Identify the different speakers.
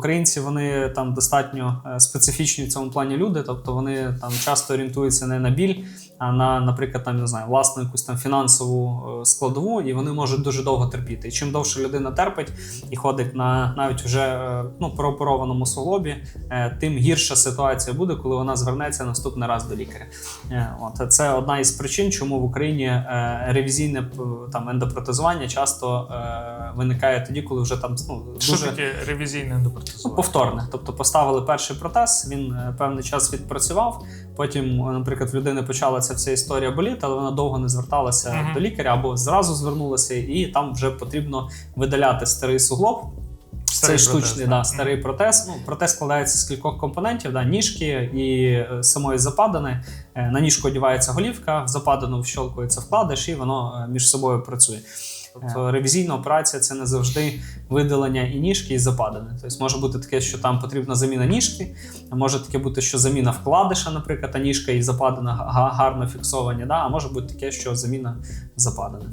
Speaker 1: українці вони там достатньо е, специфічні в цьому плані люди, тобто вони там часто орієнтуються не на біль, а на, наприклад, там не знаю, власну якусь там фінансову е, складову, і вони можуть дуже довго терпіти. І чим довше людина терпить і ходить на навіть вже е, ну, прооперованому суглобі, тим гірша ситуація буде, коли вона звернеться наступний раз до лікаря. От це одна із причин, чому в Україні ревізійне там ендопротезування часто виникає тоді, коли вже там ну,
Speaker 2: Що
Speaker 1: дуже
Speaker 2: таке ревізійне
Speaker 1: Ну, повторне. Тобто поставили перший протез, він е, певний час відпрацював. Потім, е, наприклад, в людини почала ця вся історія боліти, але вона довго не зверталася
Speaker 2: Мгм.
Speaker 1: до лікаря або зразу звернулася, і там вже потрібно видаляти старий суглоб.
Speaker 2: Старий
Speaker 1: Цей
Speaker 2: протез,
Speaker 1: штучний
Speaker 2: да.
Speaker 1: да, старий протез. Ну, протез складається з кількох компонентів: да, ніжки і е, самої западини. На ніжку одягається голівка, в западину вщолкується вкладиш, і воно між собою працює. Тобто ревізійна операція це не завжди видалення і ніжки, і западини. Тобто може бути таке, що там потрібна заміна ніжки, а може таке бути, що заміна вкладиша, наприклад, а ніжка і западина га- гарно фіксовані, да? а може бути таке, що заміна западини.